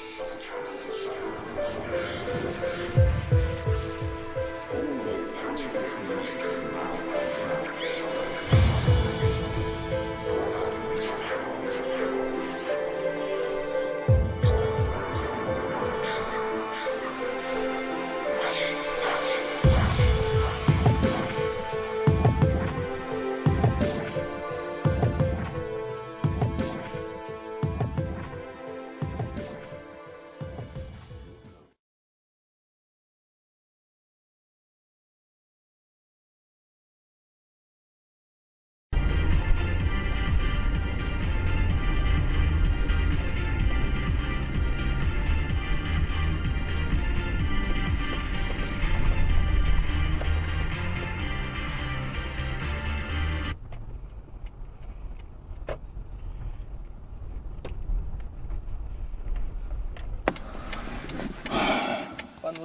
Пан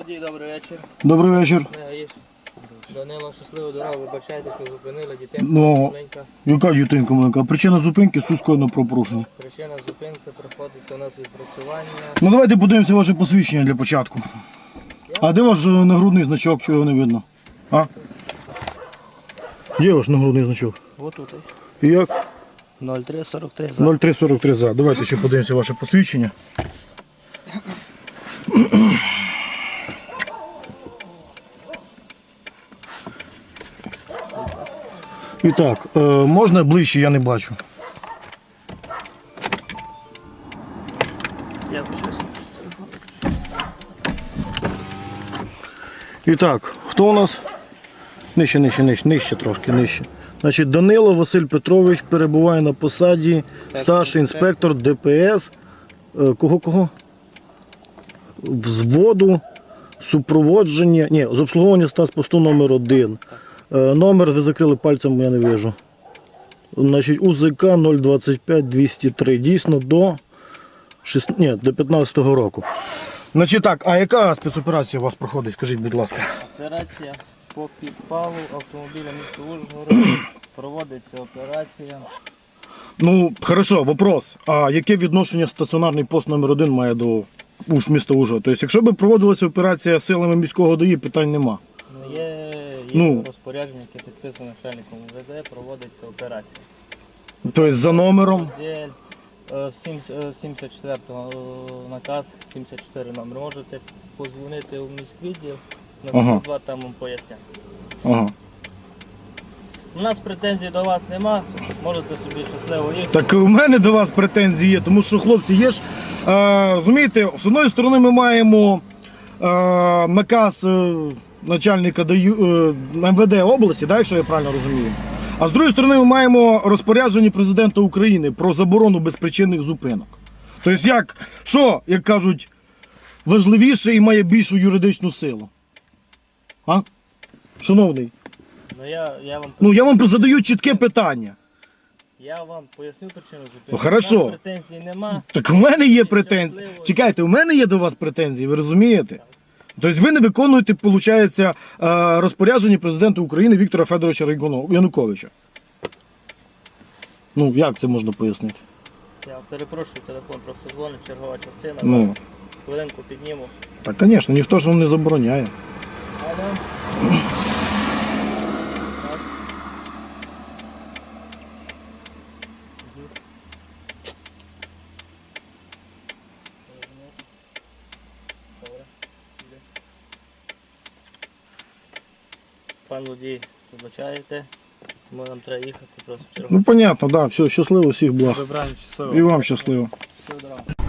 водій, добрий вечір. Добрий вечір. Данило, щасливу дорогу, вибачайте, що зупинили дітей. Ну. Яка дітинка маленька? Причина зупинки суд скоєно про порушення. Причина зупинки проходиться у нас відпрацювання. Ну давайте подивимося ваше посвідчення для початку. А де ваш е, нагрудний значок, чого не видно? А? Де ваш нагрудний значок? Вот тут. І як? 0343 за. 0343 за. Давайте ще подивимося ваше посвідчення. І так, е, можна ближче, я не бачу. І так, хто у нас? Нижче, нижче, нижче, нижче трошки, нижче. Значить, Данило Василь Петрович перебуває на посаді старший інспектор ДПС. Е, Кого кого? Взводу, супроводження. Ні, з обслуговування статспосту номер 1 Номер ви закрили пальцем, я не вижу. Значить, УЗК 025 203. Дійсно до, 6, ні, до 15-го року. Значить так, а яка спецоперація у вас проходить? Скажіть, будь ласка. Операція по підпалу автомобіля міста Ужгород. Проводиться операція. Ну, хорошо, вопрос. А яке відношення стаціонарний пост номер 1 має до уж міста Ужгород? Тобто, якщо б проводилася операція силами міського ДАІ, питань нема. Ну, Є, є Ну. розпорядження, яке підписано начальником УВД, проводиться операція. Тобто за номером. День, е, е, 74 наказ, 74 номер. Можете позвонити у міськвідділ, на Ага. 102 там вам пояснять. Ага. У нас претензій до вас нема, можете собі щасливо їхати. Так у мене до вас претензії є, тому що хлопці є ж. Е, розумієте, з одної сторони ми маємо е, наказ е, начальника ДАЮ, е, МВД області, да, якщо я правильно розумію. А з другої сторони, ми маємо розпорядження президента України про заборону безпричинних зупинок. Тобто, як, що, як кажуть, важливіше і має більшу юридичну силу? А? Шановний, Ну я, я вам ну я вам задаю чітке питання. я вам поясню причину зупинки. Ну, хорошо. Нас претензій нема. Так у мене є претензії. Чекайте, у мене є до вас претензії, ви розумієте? Тобто ви не виконуєте, виходить, розпорядження президента України Віктора Федоровича Януковича. Ну, як це можна пояснити? Я перепрошую, телефон просто дзвонить, чергова частина. Ну, Хвилинку підніму. так, звісно, ніхто ж вам не забороняє. Алло. Пан водій, вибачаєте, Ми нам треба їхати просто чергу. Ну, понятно, так, да, все, щасливо, всіх благ. Добре, щасливо. І вам щасливо. Всього доброго.